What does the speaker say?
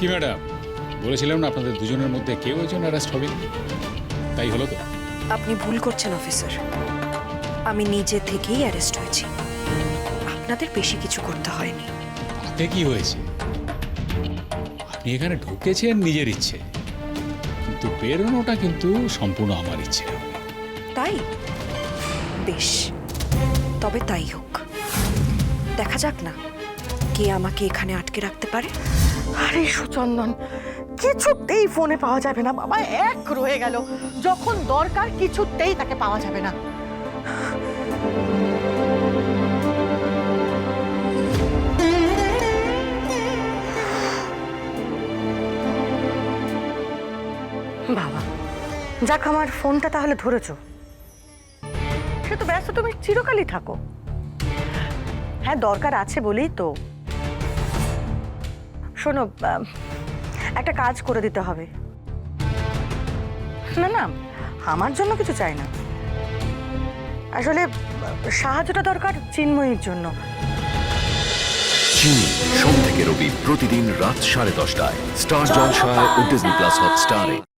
কি ম্যাডাম? বলেছিলাম না আপনাদের দুজনের মধ্যে কেউ একজন অ্যারেস্ট হবে? তাই হলো তো। আপনি ভুল করছেন অফিসার। আমি নিজে থেকেই অ্যারেস্ট হয়েছি। আপনাদের বেশি কিছু করতে হয়নি। তাতে কি হয়েছে? আপনি এখানে ঢুকেছেন নিজের ইচ্ছে। কিন্তু বেরোনোটা কিন্তু সম্পূর্ণ আমার ইচ্ছে তাই? বেশ। তবে তাই হোক। দেখা যাক না। কে আমাকে এখানে আটকে রাখতে পারে? আরে সুচন্দন, কিছুতেই ফোনে পাওয়া যাবে না, বাবা, এক রয়ে গেল। যখন দরকার কিছুতেই তাকে পাওয়া যাবে না। বাবা, যাক আমার ফোনটা তাহলে ধরেছ। সে তো ব্যস্ত, তুমি চিরকালই থাকো। হ্যাঁ দরকার আছে বলেই তো। শোনো একটা কাজ করে দিতে হবে। না না, আমার জন্য কিছু চাই না। আসলে, সাহায্যটা দরকার চিন্ময়ীর জন্য। সোম থেকে রবি প্রতিদিন রাত সাড়ে দশটায়। স্টার জলসায় ও ডিজনি প্লাস হটস্টারে